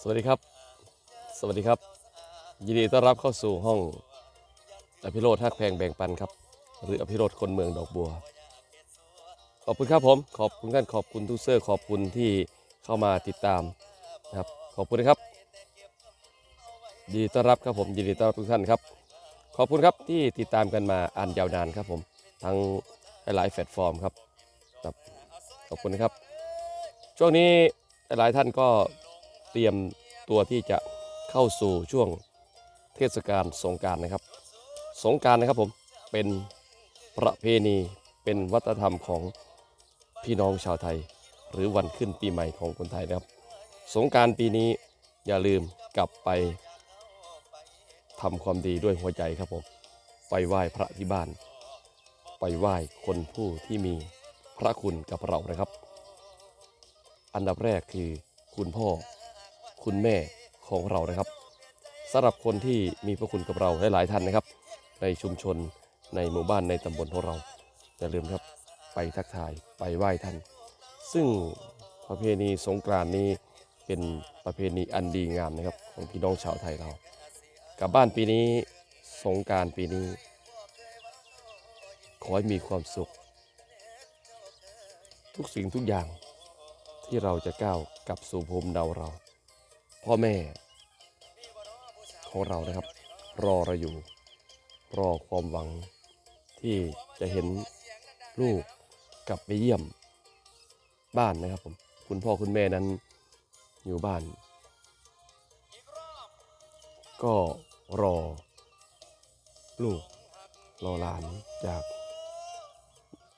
สวัสดีครับ สวัสดีครับ ยินดีต้อนรับเข้าสู่ห้องอภิโรธฮักแพงแบ่งปันครับ หรืออภิโรธคนเมืองดอกบัว ขอบคุณครับผม ขอบคุณท่านขอบคุณทุกเซอร์ขอบคุณที่เข้ามาติดตามนะครับ ขอบคุณนะครับ ยินดีต้อนรับครับผมยินดีต้อนรับทุกท่านครับ ขอบคุณครับที่ติดตามกันมาอันยาวนานครับผม ทั้งหลายแพลตฟอร์มครับครับขอบคุณนะครับ ช่วงนี้หลายท่านก็ เตรียมตัวที่จะเข้าสู่ช่วงเทศกาลสงการนะครับ สงการนะครับผมเป็นประเพณีเป็นวัฒนธรรมของพี่น้องชาวไทย หรือวันขึ้นปีใหม่ของคนไทยนะครับ สงการปีนี้อย่าลืมกลับไปทำความดีด้วยหัวใจครับผมไปไหว้พระที่บ้าน ไปไหว้คนผู้ที่มีพระคุณกับเรานะครับ อันดับแรกคือคุณพ่อ คุณแม่ของเรานะครับสำหรับคนที่มีพระคุณกับเราหลายๆท่านนะครับ ในชุมชนในหมู่บ้านในตำบลของเราอย่าลืมครับไปทักทายไปไหว้ท่าน ซึ่งประเพณีสงกรานต์นี้เป็นประเพณีอันดีงามนะครับของพี่น้องชาวไทยเรากลับบ้านปีนี้สงกรารปีนี้ ขอให้มีความสุข ทุกสิ่งทุกอย่างที่เราจะก้าวกลับสู่ภูมิเดาเรา พ่อแม่ของเรานะครับ รอเราอยู่ รอความหวังที่จะเห็นลูกกลับไปเยี่ยมบ้านนะครับผมคุณพ่อคุณแม่นั้นอยู่บ้าน ก็รอ ลูกรอหลานจาก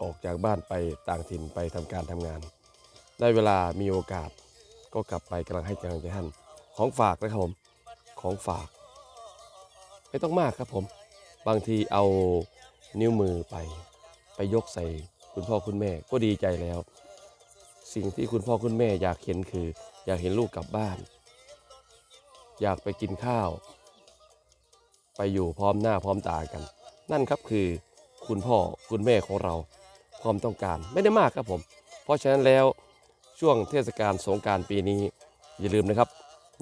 ออกจากบ้านไปต่างถิ่นไปทำการทำงาน ได้เวลามีโอกาสก็กลับไปกำลังให้กำลังใจท่าน ของฝากนะครับผมของฝาก ไม่ต้องมากครับผม บางทีเอานิ้วมือไป ไปยกใส่คุณพ่อคุณแม่ก็ดีใจแล้ว สิ่งที่คุณพ่อคุณแม่อยากเห็นคือ อยากเห็นลูกกลับบ้าน อยากไปกินข้าว ไปอยู่พร้อมหน้าพร้อมตากัน นั่นครับคือคุณพ่อคุณแม่ของเราความต้องการไม่ได้มากครับผม เพราะฉะนั้นแล้วช่วงเทศกาลสงการปีนี้อย่าลืมนะครับ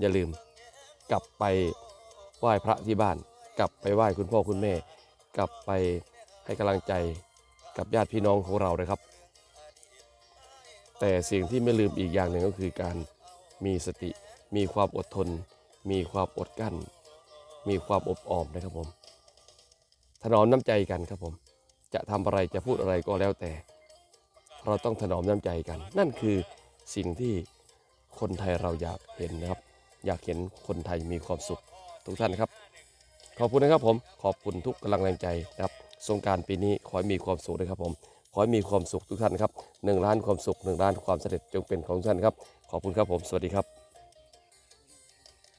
อย่าลืมกลับไปไหว้พระที่บ้าน กลับไปไหว้คุณพ่อคุณแม่ กลับไปให้กำลังใจกับญาติพี่น้องของเรานะครับ แต่สิ่งที่ไม่ลืมอีกอย่างหนึ่งก็คือการมีสติ มีความอดทน มีความอดกลั้น มีความอบออมนะครับผมถนอมน้ำใจกันครับผม จะทำอะไรจะพูดอะไรก็แล้วแต่ เราต้องถนอมน้ำใจกัน นั่นคือสิ่งที่คนไทยเราอยากเห็นนะครับ อยากเห็นคนไทยมีความสุขทุกท่านครับ ขอบคุณนะครับผมขอบคุณทุกกำลังแรงใจนะครับสงการปีนี้ขอให้มีความสุขด้วยครับผมขอให้มีความสุขทุกท่านครับหนึ่งล้านความสุขหนึ่งล้านความสำเร็จจงเป็นของท่านครับ ขอบคุณครับผม สวัสดีครับ